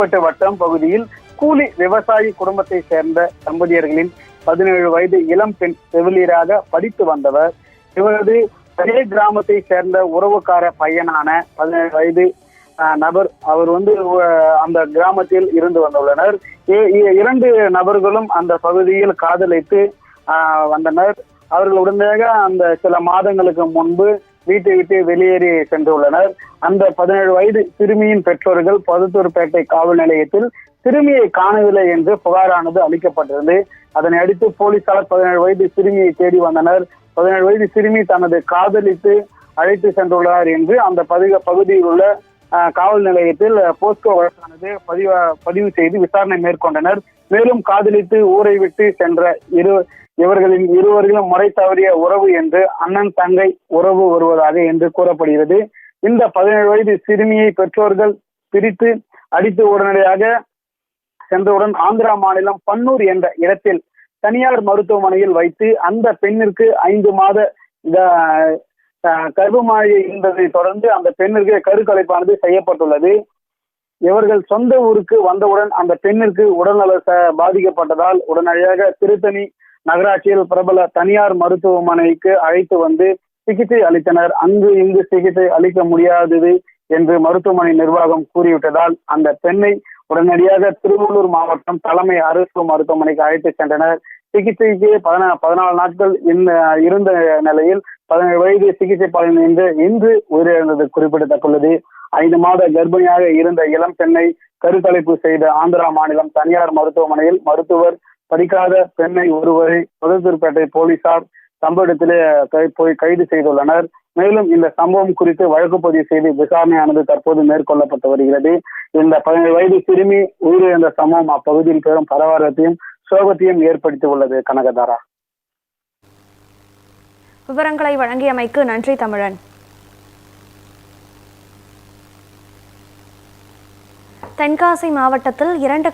செங்கல்பட்டு வட்டம் பகுதியில் கூலி விவசாயி குடும்பத்தை சேர்ந்த தம்பதியர்களின் பதினேழு வயது இளம் பெண் செவிலியராக படித்து வந்தவர். இவரது அதே கிராமத்தை சேர்ந்த உறவுக்கார பையனான பதினேழு வயது நபர். அவர் வந்து அந்த கிராமத்தில் இருந்து வந்துள்ளனர். இ- இரண்டு நபர்களும் அந்த பகுதியில் காதலித்து ஆஹ், வந்தனர். அவர்கள் உடனடியாக அந்த சில மாதங்களுக்கு முன்பு வீட்டை விட்டு வெளியேறி சென்றுள்ளனர் அந்த பதினேழு வயது சிறுமியின் பெற்றோர்கள் பதுத்தூர்பேட்டை காவல் நிலையத்தில் சிறுமியை காணவில்லை என்று புகாரானது அளிக்கப்பட்டிருந்தது அதனை அடுத்து போலீசார் பதினேழு வயது சிறுமியை தேடி வந்தனர். பதினேழு வயது சிறுமி தனது காதலித்து அழைத்து சென்றுள்ளார் என்று அந்த பதிக பகுதியில் உள்ள காவல் நிலையத்தில் போஸ்கோ வழக்கானது பதிவு பதிவு செய்து விசாரணை மேற்கொண்டனர். மேலும் காதலித்து ஊரை விட்டு சென்ற இரு இவர்களின் இருவர்களும் முறை தவறிய உறவு என்று அண்ணன் தங்கை உறவு வருவதாக என்று கூறப்படுகிறது. இந்த பதினேழு வயது சிறுமியை பெற்றோர்கள் பிரித்து அடித்து உடனடியாக சென்றவுடன் ஆந்திரா மாநிலம் பன்னூர் என்ற இடத்தில் தனியார் மருத்துவமனையில் வைத்து அந்த பெண்ணிற்கு ஐந்து மாத கர்ப்பமாகி இருந்ததை தொடர்ந்து அந்த பெண்ணிற்கு கருக்கலைப்பானது செய்யப்பட்டுள்ளது. இவர்கள் சொந்த ஊருக்கு வந்தவுடன் அந்த பெண்ணிற்கு உடல்நல ச- பாதிக்கப்பட்டதால் உடனடியாக திருத்தணி நகராட்சியில் பிரபல தனியார் மருத்துவமனைக்கு அழைத்து வந்து சிகிச்சை அளித்தனர். அங்கு இங்கு சிகிச்சை அளிக்க முடியாதது என்று மருத்துவமனை நிர்வாகம் கூறிவிட்டதால் அந்த பெண்ணை உடனடியாக திருவள்ளூர் மாவட்டம் தலைமை அரசு மருத்துவமனைக்கு அழைத்து சென்றனர். சிகிச்சைக்கு பதினா பதினாலு நாட்கள் இந்த இருந்த நிலையில் பதினேழு வயது சிகிச்சை பலன் இன்று இன்று உயிரிழந்தது குறிப்பிடத்தக்கள்ளது ஐந்து மாத கர்ப்பிணியாக இருந்த இளம் பெண்ணை கருக்கலைப்பு செய்த ஆந்திரா மாநிலம் தனியார் மருத்துவமனையில் மருத்துவர் படிக்காத பெண்ணை ஒருவரை புதுத்தூர்பேட்டை போலீசார் சம்பவ இடத்திலே கை- போய் கைது செய்துள்ளனர். மேலும் இந்த சம்பவம் குறித்து வழக்கு பதிவு செய்து விசாரணையானது தற்போது மேற்கொள்ளப்பட்டு வருகிறது. இந்த பதினேழு வயது சிறுமி உயிரிழந்த சம்பவம் அப்பகுதியில் பெரும் பரபரத்தையும் சோகத்தையும் ஏற்படுத்தி உள்ளது கனகதாரா. விவரங்களை வழங்கியமைக்கு நன்றி தமிழன். தென்காசி மாவட்டத்தில் இரண்டு